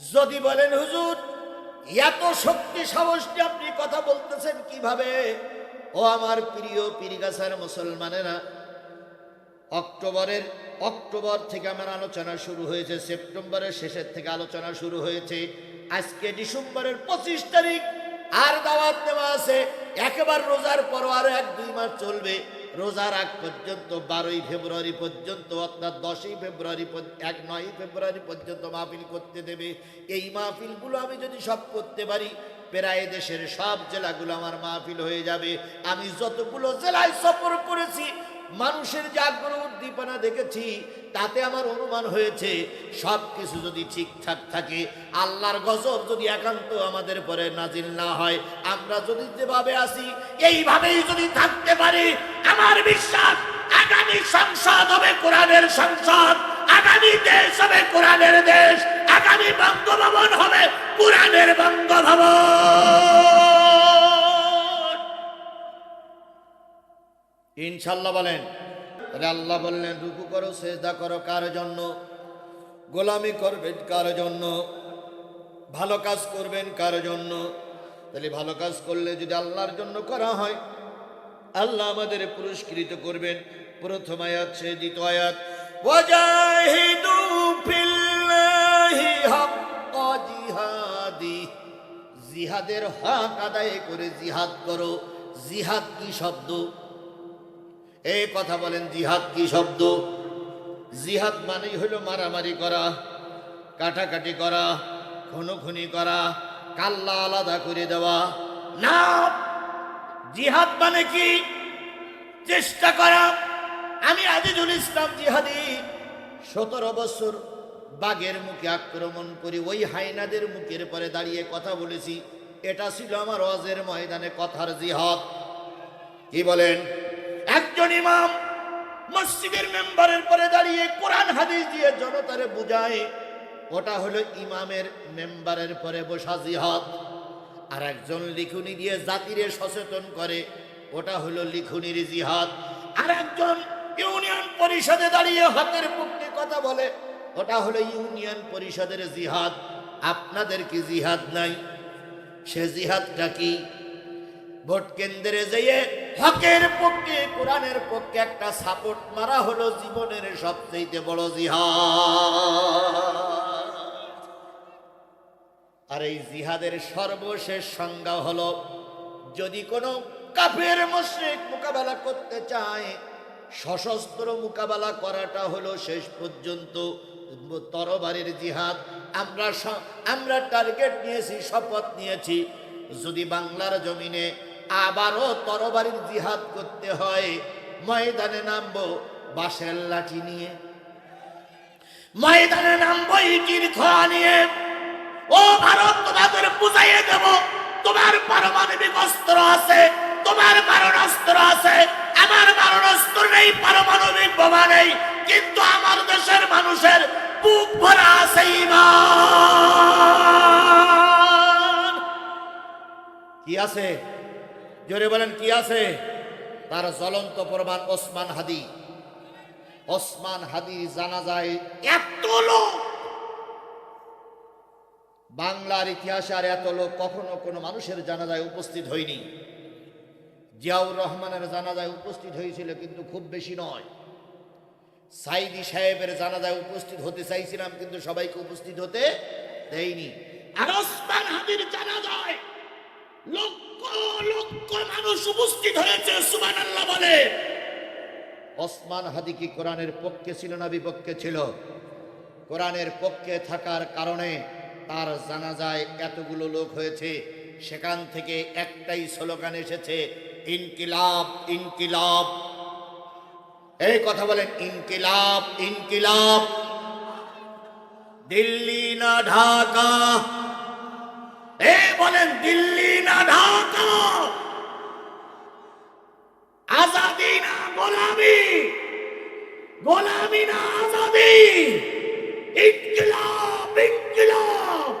যদি বলেন, হুজুর, এত শক্তি সাহস আপনি কথা বলতেছেন কীভাবে? ও আমার প্রিয় পীরগাছার মুসলমানেরা, অক্টোবরের, অক্টোবর থেকে আমার আলোচনা শুরু হয়েছে, সেপ্টেম্বরের শেষের থেকে আলোচনা শুরু হয়েছে। আজকে ডিসেম্বরের পঁচিশ তারিখ, আর দাওয়াত দেওয়া আছে, একেবারে রোজার পর আরও এক, দুই মাস চলবে। রোজার আগ পর্যন্ত বারোই ফেব্রুয়ারি পর্যন্ত অর্থাৎ দশই ফেব্রুয়ারি এক নয় ফেব্রুয়ারি পর্যন্ত মাহফিল করতে দেবে। এই মাহফিলগুলো আমি যদি সব করতে পারি, প্রায় দেশের সব জেলাগুলো আমার মাহফিল হয়ে যাবে। আমি যতগুলো জেলায় সফর করেছি মানুষের যে আগ্রহ উদ্দীপনা দেখেছি, তাতে আমার অনুমান হয়েছে সব কিছু যদি ঠিকঠাক থাকে, আল্লাহর গজব যদি একান্ত আমাদের পরে নাজিল না হয়, আমরা যদি যেভাবে আসি এইভাবেই যদি থাকতে পারি, আমার বিশ্বাস, আগামী সংসদ হবে কোরআনের সংসদ, আগামী দেশ হবে কোরআনের দেশ, আগামী বঙ্গভবন হবে কোরআনের বঙ্গভবন। ইনশাল্লাহ বলেন। তাহলে আল্লাহ বললেন, রুকু করো, সেজদা করো কার জন্য? গোলামি করবেন কার জন্য? ভালো কাজ করবেন কার জন্য? তাহলে ভালো কাজ করলে যদি আল্লাহর জন্য করা হয়, আল্লাহ আমাদের পুরস্কৃত করবেন। প্রথম আয়াত, সে দ্বিতীয় আয়াত, ওয়াজাহিদু ফিল্লাহি হাক্কা জিহাদি। জিহাদের হক আদায় করে জিহাদ করো। জিহাদ কি শব্দ? এই কথা বলেন, জিহাদ কি শব্দ? জিহাদ মানেই হলো মারামারি করা, কাটাকাটি করা, খুনোখুনি করা, কাল্লা আলাদা করে দেওয়া। না, জিহাদ মানে কি? চেষ্টা করা। আমি আজিজুল ইসলাম জিহাদি। সতেরো বছর বাঘের মুখে আক্রমণ করি ওই হাইনাদের মুখের পরে দাঁড়িয়ে কথা বলেছি। এটা ছিল আমার অজের ময়দানে কথার জিহাদ। কি বলেন? একজন ইমাম মসজিদের মেম্বারের পরে দাঁড়িয়ে কোরআন হাদিস দিয়ে জনতারে বুঝায়, ওটা হলো ইমামের মেম্বারের পরে বসা জিহাদ। আর একজন লিখুনি দিয়ে জাতিরে সচেতন করে, ওটা হলো লিখুনির জিহাদ। আর একজন ইউনিয়ন পরিষদে দাঁড়িয়ে হকের পক্ষে কথা বলে, ওটা হলো ইউনিয়ন পরিষদের জিহাদ। আপনাদের কি জিহাদ নাই? সে জিহাদটা কি? ভোট কেন্দ্রে যেয়ে হকের পক্ষে, কোরআনের পক্ষে একটা সাপোর্ট মারা হলো জীবনের সবচেয়ে বড় জিহাদ। আর এই জিহাদের সর্বশেষ সংজ্ঞা হলো, যদি কোনো কাফের মুশরিক মোকাবেলা করতে চায়, সশস্ত্র মোকাবেলা করাটা হলো শেষ পর্যন্ত তরবারের জিহাদ। আমরা আমরা টার্গেট নিয়েছি, শপথ নিয়েছি। যদি বাংলার জমিনে আবারও তরবারির জিহাদ করতে হয়। ময়দানে নামবো বাঁশের লাঠি নিয়ে। ময়দানে নামবো ইটির খোয়া নিয়ে। ও ভারত, তোমাদের বুঝাইয়ে দেব, তোমার পারমাণবিক অস্ত্র আছে, তোমার মারণাস্ত্র আছে। আমার মারণাস্ত্র নেই, পারমাণবিক বোমা নেই, কিন্তু আমার দেশের মানুষের বুক ভরা আছে ইমান কি আছে? জোরে বলেন, কি আছে? তার জ্বলন্ত প্রমাণ ওসমান হাদি। ওসমান হাদি জানা যায় এত লোক! বাংলার ইতিহাসে আর এত লোক কখনো কোনো মানুষের জানাজায় উপস্থিত হয়নি। জিয়াউর রহমানের জানাজায় উপস্থিত হয়েছিল কিন্তু খুব বেশি নয়। সাইদি সাহেবের জানাজায় উপস্থিত হতে চাইছিলাম কিন্তু সবাইকে উপস্থিত হতে দেয়নি। আর ওসমান হাদির জানাজায় লক্ষ লক্ষ মানুষ উপস্থিত হয়েছে সুমান আল্লাহ বলে। ওসমান হাদি কোরআনের পক্ষে ছিল না বিপক্ষে ছিল? কোরআনের পক্ষে থাকার কারণে তার জানাজায় এতগুলো লোক হয়েছে, সেখান থেকে একটাই স্লোগান এসেছে, ইনকিলাব ইনকিলাব। এই কথা বলেন, ইনকিলাব ইনকিলাব। দিল্লি না ঢাকা। এ বলেন, দিল্লি না ঢাকা আজাদি না গোলামি। গোলামি না, আজাদি। ইনকিলাব ইনকিলাব।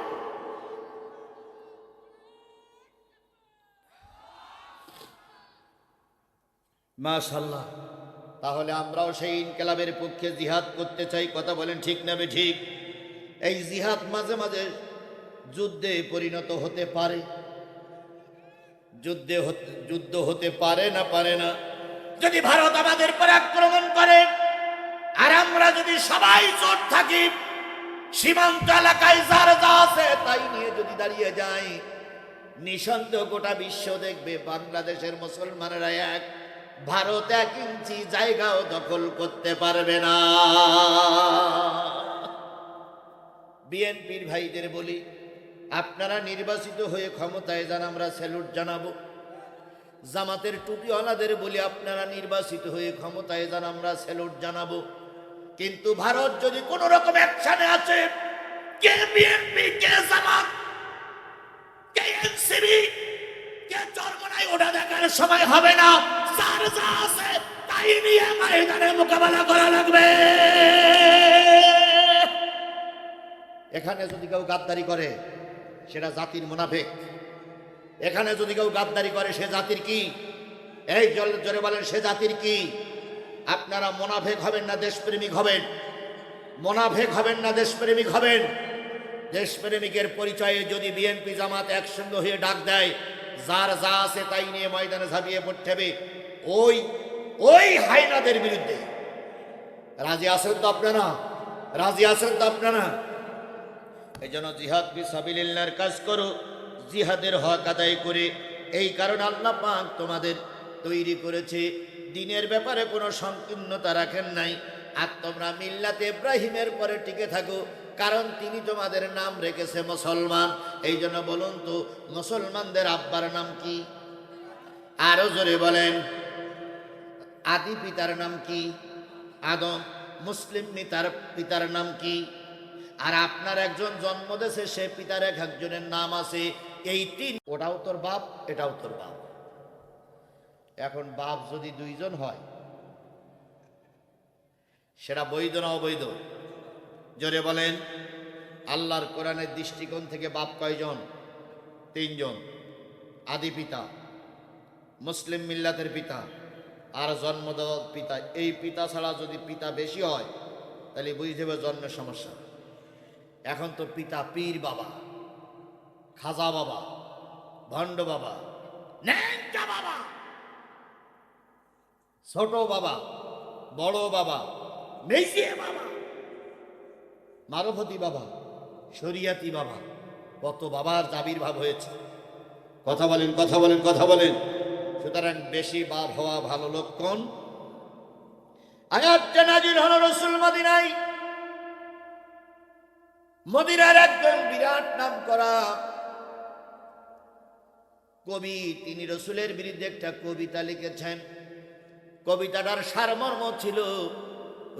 তাহলে আমরাও সেই ইনকেলাবের পক্ষে জিহাদ করতে চাই, কথা বলেন ঠিক না বে ঠিক এই জিহাদ মাঝে মাঝে যুদ্ধে পরিণত হতে পারে। যুদ্ধে যুদ্ধ হতে পারে না পারে না যদি ভারত আমাদের পর আক্রমণ করে, আর আমরা যদি সবাই চোট থাকি, সীমান্ত এলাকায় যার যা আছে তাই নিয়ে যদি দাঁড়িয়ে যাই, নিঃসন্দেহ গোটা বিশ্ব দেখবে বাংলাদেশের মুসলমানেরা এক। ভারত এক ইঞ্চি জায়গাও দখল করতে পারবে না। বিএনপির ভাইদের বলি, আপনারা নির্বাচিত হয়ে ক্ষমতায় যান, আমরা স্যালুট জানাব। জামাতের টুপিওয়ালাদের বলি আপনারা নির্বাচিত হয়ে ক্ষমতায় যান, আমরা স্যালুট জানাব। কিন্তু ভারত যদি কোন রকম অ্যাকশনে আছে কে বিএনপি কে জামাত, কে এনসিবি কে চরমনায় ওটা দেখার সময় হবে না। যার যা আছে, তাই নিয়ে ময়দানে মোকাবেলা করা লাগবে। এখানে যদি কেউ গাদ্দারি করে, সেটা জাতির মুনাফেক। এখানে যদি কেউ গাদ্দারি করে, সে জাতির কি? এই জল জোরে বলেন, সে জাতির কি? আপনারা মোনাফেক হবেন না, দেশপ্রেমিক হবেন। মোনাফেক হবেন না, দেশপ্রেমিক হবেন। দেশপ্রেমিকের পরিচয়ে যদি বিএনপি জামাত একসঙ্গে হয়ে ডাক দেয়, যার যা আছে তাই নিয়ে ময়দানে ঝাঁপিয়ে পড়তে হবে। ওই ওই হাইনাদের বিরুদ্ধে। রাজি আছেন তো আপনারা? রাজি আছেন তো আপনারা? এই জন্য জিহাদ বিসাবিল্লার কাজ করো। জিহাদের হক আদায় করে এই কারণে আল্লাহ পাক তোমাদের তৈরি করেছে। দিনের ব্যাপারে কোনো সংকীর্ণতা রাখেন নাই। আর তোমরা মিল্লাতে ইব্রাহিমের পরে টিকে থাকো, কারণ তিনি তোমাদের নাম রেখেছে মুসলমান। এই জন্য বলুন তো, মুসলমানদের আব্বার নাম কি? আরও জোরে বলেন, আদি পিতার নাম কি? আদম, মুসলিম পিতার পিতার নাম কি? আর আপনার একজন জন্ম দেশে সে পিতার এক একজনের নাম আছে এই তিন, ওটাও তোর বাপ, এটাও তোর বাপ। এখন বাপ যদি দুইজন হয়, সেটা বৈধ না অবৈধ? জোরে বলেন, আল্লাহর কোরআনের দৃষ্টিকোণ থেকে বাপ কয়জন? তিনজন। আদি পিতা, মুসলিম মিল্লাতের পিতা, আর জন্মদাতা পিতা। এই পিতা ছাড়া যদি পিতা বেশি হয়, তাহলে বুঝতে হবে জন্মের সমস্যা। এখন তো পিতা পীর বাবা। খাজা বাবা, ভণ্ড বাবা ন্যাংটা বাবা, ছোট বাবা, বড় বাবা মেজিয়ে বাবা, মারফতি বাবা, শরিয়াতি বাবা, কত বাবার আবির্ভাব হয়েছে। কথা বলেন কথা বলেন কথা বলেন। সুতরাং বেশি বাপ হওয়া ভালো লক্ষণ আয়াতটা নাজির হলো রসুল মদিনায়। মদিনার একজন বিরাট নাম করা কবি, তিনি রসুলের বিরুদ্ধে একটা কবিতা লিখেছেন। কবিতাটার সারমর্ম ছিল,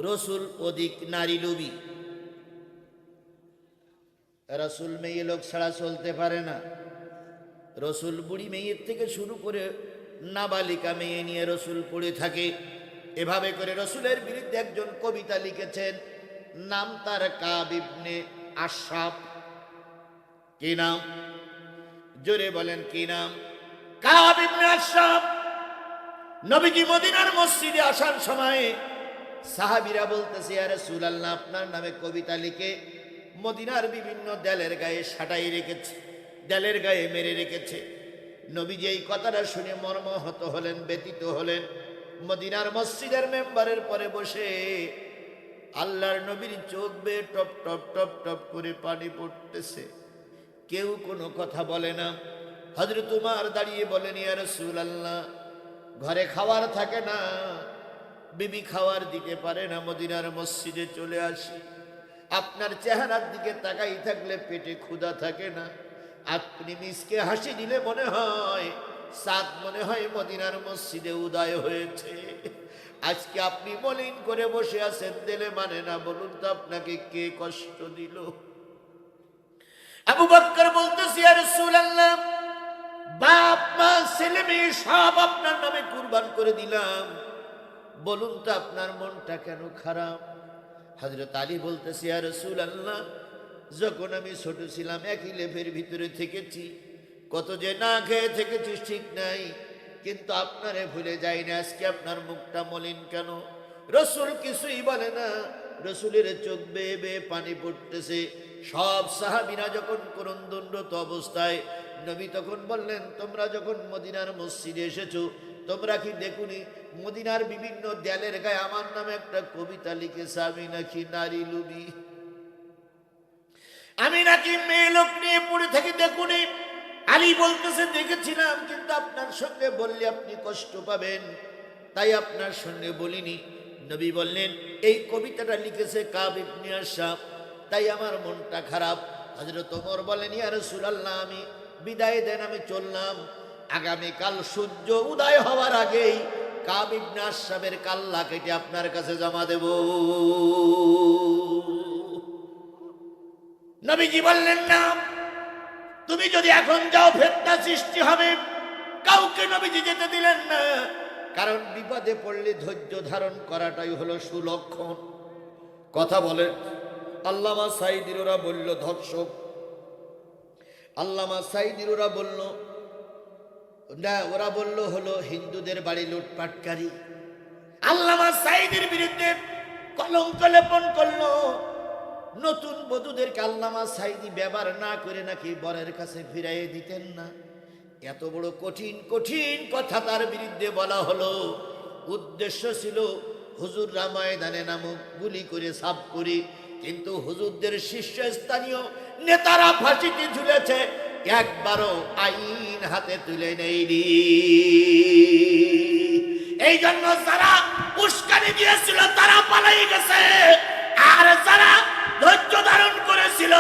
রসুল অধিক নারী লোভী। রসুল মেয়ে লোক ছাড়া চলতে পারে না। রসুল বুড়ি মেয়ের থেকে শুরু করে নাবালিকা মেয়ে নিয়ে রসুল পড়ে থাকে। এভাবে করে রসুলের বিরুদ্ধে একজন কবিতা লিখেছেন, নাম তার কাবিবনে আশরাফ। কি নাম? জোরে বলেন, কি নাম? নবীজি মদিনার মসজিদে আসার সময়ে সাহাবিরা বলতেছে আরে সুলাল্লাহ আপনার নামে কবিতা লিখে মদিনার বিভিন্ন দেলের গায়ে সাটাই রেখেছে, দেলের গায়ে মেরে রেখেছে। নবীজি এই কথাটা শুনে মর্মহত হলেন ব্যতীত হলেন। মদিনার মসজিদের মেম্বারের পরে বসে আল্লাহর নবীর চোখ বেয়ে টপ টপ টপ টপ করে পানি পড়তেছে। কেউ কোনো কথা বলে না। হজরত তোমার দাঁড়িয়ে বলেন রসুল আল্লাহ ঘরে খাওয়ার থাকে না। বিবি খাওয়ার দিতে পারে না, মদিনার মসজিদে চলে আসি। আপনার চেহারার দিকে তাকাই থাকলে পেটে ক্ষুধা থাকে না। আপনি মিসকে হাসি দিলে মনে হয়, সাত মনে হয় মদিনার মসজিদে উদয় হয়েছে। আজকে আপনি মলিন করে বসে আছেন, দিলে মানে না। বলুন তো আপনাকে কে কষ্ট দিল? আবু বক্কর বলতেছি আর রাসূলুল্লাহ, বাপ মা, ছেলে মেয়ে সব আপনার নামে কুরবান করে দিলাম। বলুন তো আপনার মনটা কেন খারাপ? হজরত আলী বলতেছি আর রসুল আল্লাহ যখন আমি ছোট ছিলাম, একই লেফের ভিতরে থেকেছি। কত যে না খেয়ে থেকেছি ঠিক নাই, কিন্তু আপনারে ভুলে যাই না, আজকে আপনার মুখটা মলিন কেন? রসুল কিছুই বলে না। রসুলের চোখ বেয়ে বেয়ে পানি পড়তেছে। সব সাহাবিরা যখন করন্দণ্ডত অবস্থায়, নবী তখন বললেন, তোমরা যখন মদিনার মসজিদে এসেছ, তোমরা কি দেখুনি, মদিনার বিভিন্ন দেয়ালের গায়ে আমার নামে একটা কবিতা লিখেছে, আমি নাকি নারী লুবি আমি নাকি মেয়ে লোক নিয়ে পড়ে থাকি দেখুনি। আলী বলতেছে, দেখেছিলাম, কিন্তু আপনার সঙ্গে বললে আপনি কষ্ট পাবেন। তাই আপনার সঙ্গে বলিনি। নবী বললেন, এই কবিতাটা লিখেছে কাব তাই আমার মনটা খারাপ। হযরত ওমর বলেন, ইয়া রাসূলুল্লাহ, আমি বিদায় দেন, আমি চললাম। আগামীকাল সূর্য উদয় হওয়ার আগেই কাব কাল্লা কেটে আপনার কাছে জমা দেব। নবীজি বললেন, না, তুমি যদি এখন যাও, ফেতনা সৃষ্টি হবে। কাউকে নবীজি যেতে দিলেন না। কারণ বিপদে পড়লে ধৈর্য ধারণ করাটাই হলো সুলক্ষণ। কথা বলেন, আল্লামা সাইদির বলল, ধর্ষক। আল্লামা সাইদির বলল, না, ওরা বলল হলো হিন্দুদের বাড়ি লুটপাটকারী। আল্লামা সাইদের বিরুদ্ধে কলঙ্ক লেপন করল। নতুন বধূদেরকে আল্লামা সাইদি ব্যবহার না করে নাকি বরের কাছে ফিরাইয়ে দিতেন না। এত বড় কঠিন কঠিন কথা তার বিরুদ্ধে বলা হলো। উদ্দেশ্য ছিল হুজুর রামায়দানে নামক গুলি করে সাফ করি, কিন্তু হুজুরদের শীর্ষস্থানীয় নেতারা ফাঁসিতে ঝুলেছে, একবারও আইন হাতে তুলে নেয়নি। এই জন্য যারা উস্কানি দিয়েছিল, তারা পালাই গেছে। আর যারা ধৈর্য ধারণ করেছিল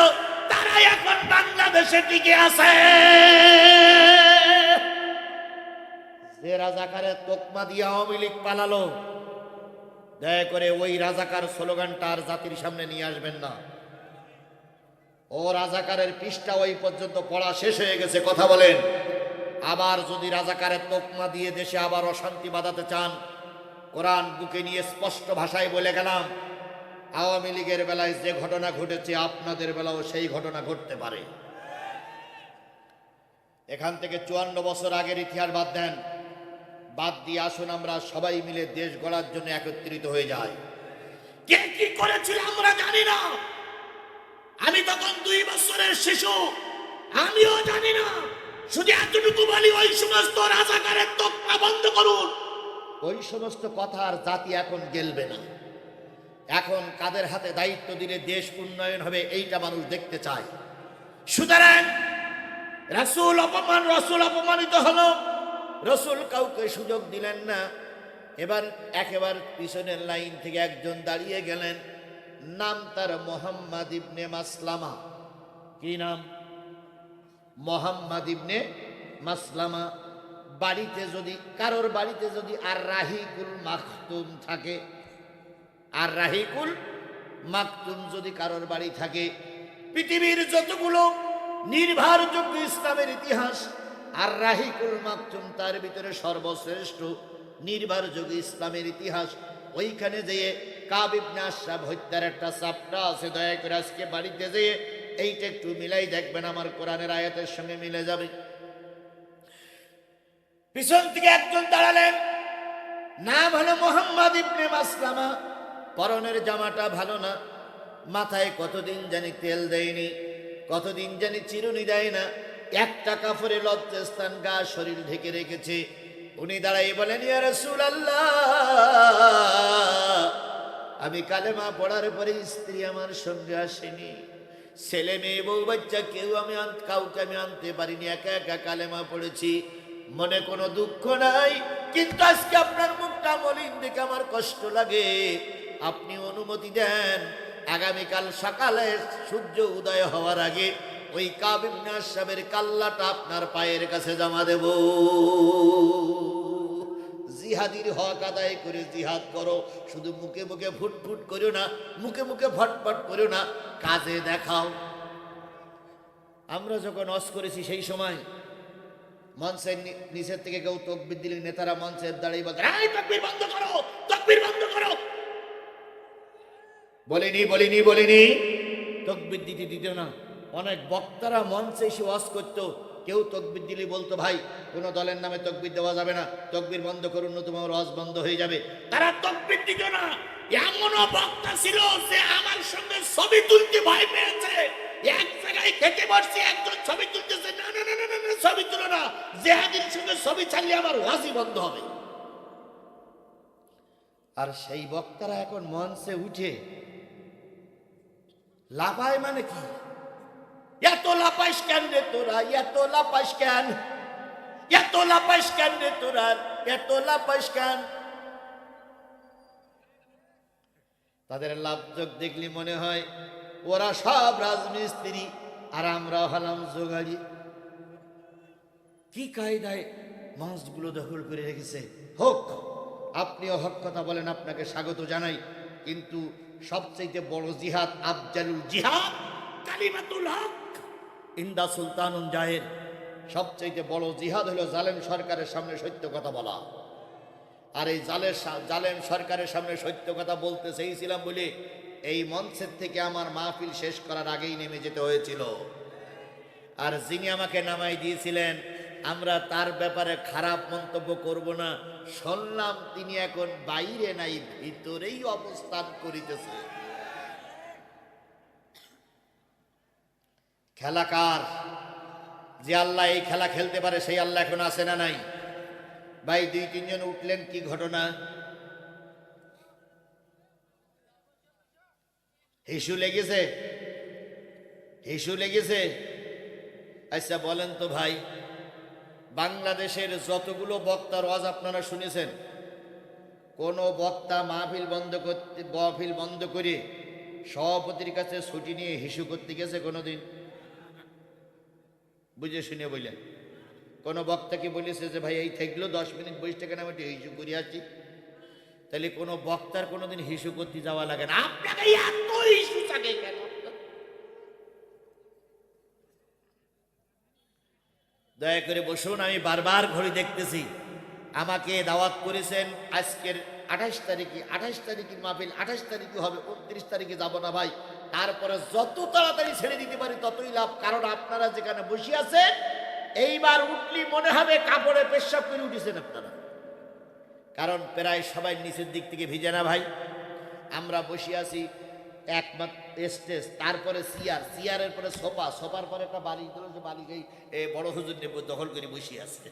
তারাই এখন বাংলাদেশে টিকে আছে। রাজাকারের তোকমা দিয়ে আওয়ামী লীগ পালালো। দয়া করে ওই রাজাকার স্লোগানটা আর জাতির সামনে নিয়ে আসবেন না। ও রাজাকারের পৃষ্ঠা ওই পর্যন্ত পড়া শেষ হয়ে গেছে, কথা বলেন। আবার যদি রাজাকারের তোকমা দিয়ে দেশে আবার অশান্তি বাঁধাতে চান, কোরআন বুকে নিয়ে স্পষ্ট ভাষায় বলে গেলাম, আওয়ামী লীগের বেলায় যে ঘটনা ঘটেছে, আপনাদের বেলাও সেই ঘটনা ঘটতে পারে। এখান থেকে চুয়ান্ন বছর আগের ইতিহাস বাদ দেন। বাদ দিয়ে আসুন আমরা সবাই মিলে দেশ গড়ার জন্য একত্রিত হয়ে যাই। কে কি করেছিল আমরা জানি না। আমি তখন দুই বছরের শিশু আমিও জানি না। শুধু এতটুকু বলি ওই সমস্ত রাজাকারের তকমা বন্ধ করুন। ওই সমস্ত কথা আর জাতি এখন গেলবে না। এখন কাদের হাতে দায়িত্ব দিলে দেশ উন্নয়ন হবে এইটা মানুষ দেখতে চায়। সুতরাং রাসূল অপমান রসুল অপমানিত হলো। রসুল কাউকে সুযোগ দিলেন না। এবার একেবারে পিছনের লাইন থেকে একজন দাঁড়িয়ে গেলেন। নাম তার মোহাম্মদ ইবনে মাসলামা। কি নাম? মোহাম্মদ ইবনে মাসলামা। বাড়িতে যদি, কারোর বাড়িতে যদি আর রাহিকুল মাখতুম থাকে আর রাহিকুল মাকতুম যদি কারোর বাড়ি থাকে, পৃথিবীর যতগুলো নির্ভরযোগ্য ইসলামের ইতিহাস আর রাহিকুল মাকতুম, তার ভিতরে সর্বশ্রেষ্ঠ নির্ভরযোগ্য ইসলামের ইতিহাস। ওইখানে যেয়ে কাবিবনে আশরাফ হত্যার একটা চাপটা আছে, দয়া করে আজকে বাড়িতে যেয়ে এইটা একটু মিলাই দেখবেন, আমার কোরআনের আয়াতের সঙ্গে মিলে যাবে। পিছন থেকে একজন দাঁড়ালেন, নাম হলো মোহাম্মদ ইবনে মাসলামা। পরনের জামাটা ভালো না, মাথায় কতদিন জানি তেল দেয়নি, কতদিন জানি চিরুনি দেয় না একটা কাপড়ে লজ্জাস্থান গা শরীর ঢেকে রেখেছে। উনি দাঁড়াই বলেন, ইয়া রাসূলুল্লাহ, আমি কালেমা পড়ার পরে স্ত্রী আমার সঙ্গে আসেনি। ছেলে মেয়ে, বউ, বাচ্চা, কেউ আমি কাউকে আমি আনতে পারিনি, একা একা কালেমা পড়েছি। মনে কোনো দুঃখ নাই, কিন্তু আজকে আপনার মুখটা মলিন দেখে আমার কষ্ট লাগে। আপনি অনুমতি দেন, আগামীকাল সকালে সূর্য উদয় হওয়ার আগে ওই কাবিবনে আশরাফের কাল্লাটা আপনার পায়ের কাছে জমা দেব। জিহাদির হক আদায় করে জিহাদ করো, শুধু মুখে মুখে ফুটফুট করো না, মুখে মুখে ফটফট করো না, কাজে দেখাও। আমরা যখন অস করেছি সেই সময়, মঞ্চের নিচের থেকে কেউ তকবির দিলে নেতারা মঞ্চের দাঁড়িয়ে করো বলিনি বলিনি বলিনি। তকবির দিতে দিত না। অনেক বক্তারা মঞ্চে এসে ওয়াজ করতো কেউ তকবির দিলে বলতো ভাই কোন দলের নামে তকবির দেওয়া যাবে না তকবির বন্ধ করুন তোমার ওয়াজ বন্ধ হয়ে যাবে। তারা তকবির দিত না। এমনও বক্তা ছিল যে আমার সঙ্গে ছবি তুলতে ভয় পেয়েছে। এক জায়গায় খেতে বসছি একজন ছবি তুলতেছে। না না না না না, ছবি তুলো না। জেহাদির সঙ্গে ছবি ছাড়লে আমার ওয়াজি বন্ধ হবে। আর সেই বক্তারা এখন মঞ্চে উঠে লাফায় মানে কি? এত লাপাইস কেন রে তোরা? এত লাপাইস কেন? এত লাপাইস কেন রে তোরা? এত লাপাইস কেন? তাদের লাভযোগ দেখলে মনে হয়, ওরা সব রাজমিস্ত্রি আর আমরা হলাম জোগাড়ি। কি কায়দায় মঞ্চগুলো দখল করে রেখেছে? হোক, আপনিও হক কথা বলেন, আপনাকে স্বাগত জানাই। কিন্তু সবচেয়ে বড় জিহাদ আফজালুল জিহাদ, কালিমাতুল হক। ইন্দা সুলতানুন জাহের সবচেয়ে বড় জিহাদ হলো জালেম সরকারের সামনে সত্য কথা বলা। আর এই জালের জালেম সরকারের সামনে সত্য কথা বলতে চেয়েছিলাম বলে এই মঞ্চের থেকে আমার মাহফিল শেষ করার আগেই নেমে যেতে হয়েছিল। আর যিনি আমাকে নামাই দিয়েছিলেন, আমরা তার ব্যাপারে খারাপ মন্তব্য করব না, শুনলাম তিনি এখন বাইরে নাই, ভিতরেই অবস্থান করিতেছে। খেলাকার যে আল্লাহ এই খেলা খেলতে পারে, সেই আল্লাহ এখন আসে না নাই? ভাই, দুই, তিনজন উঠলেন, কি ঘটনা? হিসু লেগেছে? হিসু লেগেছে? আচ্ছা বলেন তো ভাই, বাংলাদেশের যতগুলো বক্তার ওয়াজ আপনারা শুনেছেন, কোন বক্তা মাহফিল বন্ধ করতে, মাহফিল বন্ধ করে সভাপতির কাছে ছুটি নিয়ে হিসু করতে গেছে কোনোদিন? বুঝে শুনে বললেন, কোন বক্তাকে বলেছে যে ভাই, এই থাকল দশ মিনিট বসে থেকে আমি একটু হিসু করে আছি তাহলে কোনো বক্তার কোনোদিন হিসু করতে যাওয়া লাগে না। আপনাকে এত ইস্যু থাকে কেন? দয়া করে বসুন, আমি বারবার ঘড়ি দেখতেছি। আমাকে দাওয়াত করেছেন আজকের আঠাশ তারিখে আঠাশ তারিখে মাহফিল, আঠাশ তারিখে হবে, উনত্রিশ তারিখে যাব না ভাই। তারপরে যত তাড়াতাড়ি ছেড়ে দিতে পারি ততই লাভ। কারণ আপনারা যেখানে বসে আছেন, এইবার উঠলি মনে হবে কাপড়ে পেশাব করে উঠেছেন আপনারা। কারণ প্রায় সবাই নিচের দিক থেকে ভিজে না ভাই। আমরা বসে আছি একমাত্র স্টেজ, তারপরে সিয়ার। সিয়ারের পরে সোফা, সোফার পরে একটা বাড়ি দিল সে বাড়িকেই এ বড় হুজুর দখল করে বসে আছে।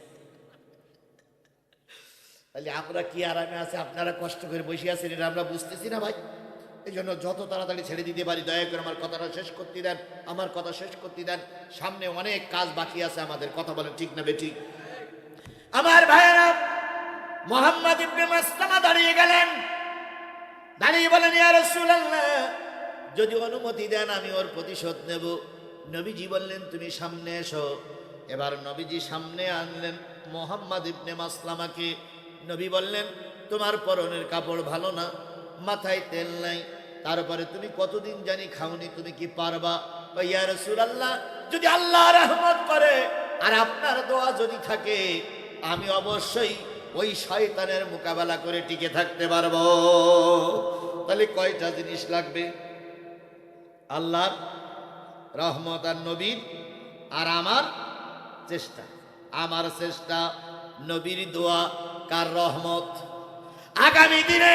তাহলে আমরা কি আরামে আছে? আপনারা কষ্ট করে বসে আছেন এটা আমরা বুঝতেছি না ভাই। এই জন্য যত তাড়াতাড়ি ছেড়ে দিতে পারি, দয়া করে আমার কথাটা শেষ করতে দেন। আমার কথা শেষ করতে দেন। সামনে অনেক কাজ বাকি আছে আমাদের। কথা বলেন ঠিক না বেঠিক? আমার ভাইয়েরা, মোহাম্মদ ইবনে দাঁড়িয়ে গেলেন। দাঁড়িয়ে বলেন যদি অনুমতি দেন, আমি ওর প্রতিশোধ নেব। নবীজি বললেন, তুমি সামনে এসো। এবার নবীজি সামনে আনলেন মোহাম্মদ ইবনে মাসলামাকে। নবী বললেন, তোমার পরনের কাপড় ভালো না, মাথায় তেল নাই তারপরে তুমি কতদিন জানি খাওনি, তুমি কি পারবা? ইয়া রাসূলুল্লাহ, যদি আল্লাহ রহমত করে, আর আপনার দোয়া যদি থাকে, আমি অবশ্যই ওই শয়তানের মোকাবেলা করে টিকে থাকতে পারব। তাহলে কয়টা জিনিস লাগবে? আল্লাহর রহমত আর নবীর, আর আমার চেষ্টা। আমার চেষ্টা নবীর দোয়া, কার রহমত? আগামী দিনে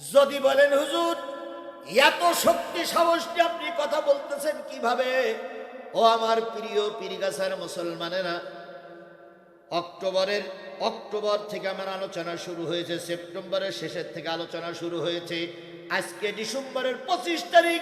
যদি বলেন, হুজুর, এত শক্তি সাহস নিয়ে আপনি কথা বলতেছেন কীভাবে? ও আমার প্রিয় পীরগাছার মুসলমানেরা, অক্টোবরের, অক্টোবর থেকে আমার আলোচনা শুরু হয়েছে, সেপ্টেম্বরের শেষের থেকে আলোচনা শুরু হয়েছে। আজকে ডিসেম্বরের পঁচিশ তারিখ,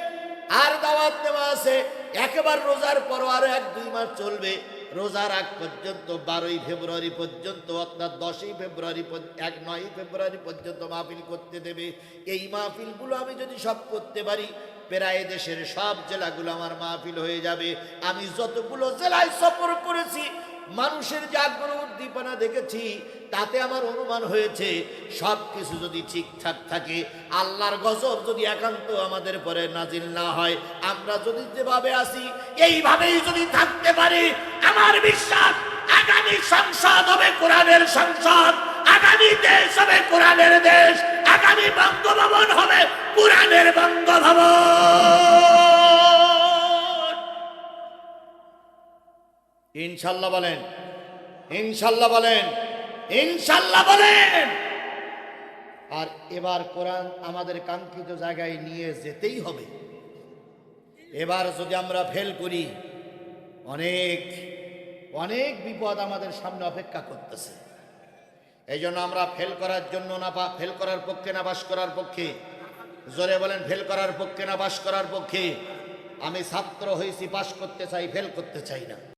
আর দাওয়াত দেওয়া আছে, একেবারে রোজার পর আরও এক দুই মাস চলবে। রোজার আগ পর্যন্ত বারোই ফেব্রুয়ারি পর্যন্ত অর্থাৎ দশই ফেব্রুয়ারি এক নয়ই ফেব্রুয়ারি পর্যন্ত মাহফিল করতে দেবে। এই মাহফিলগুলো আমি যদি সব করতে পারি, প্রায় দেশের সব জেলাগুলো আমার মাহফিল হয়ে যাবে। আমি যতগুলো জেলায় সফর করেছি মানুষের যে আগ্রহ উদ্দীপনা দেখেছি, তাতে আমার অনুমান হয়েছে সব কিছু যদি ঠিকঠাক থাকে, আল্লাহর গজব যদি একান্ত আমাদের পরে নাজিল না হয়, আমরা যদি যেভাবে আসি এইভাবেই যদি থাকতে পারি, আমার বিশ্বাস, আগামী সংসদ হবে কোরআনের সংসদ, আগামী দেশ হবে কোরআনের দেশ, আগামী বঙ্গভবন হবে কোরআনের বঙ্গভবন। ইনশাল্লাহ বলেন। ইনশাল্লাহ বলেন। ইনশাল্লাহ বলেন। আর এবার কোরআন আমাদের কাঙ্ক্ষিত জায়গায় নিয়ে যেতেই হবে। এবার যদি আমরা ফেল করি, অনেক অনেক বিপদ আমাদের সামনে অপেক্ষা করতেছে। এই জন্য আমরা ফেল করার জন্য না বা, ফেল করার পক্ষে না, বাস করার পক্ষে। জোরে বলেন, ফেল করার পক্ষে না, বাস করার পক্ষে। আমি ছাত্র হয়েছি, পাশ করতে চাই, ফেল করতে চাই না।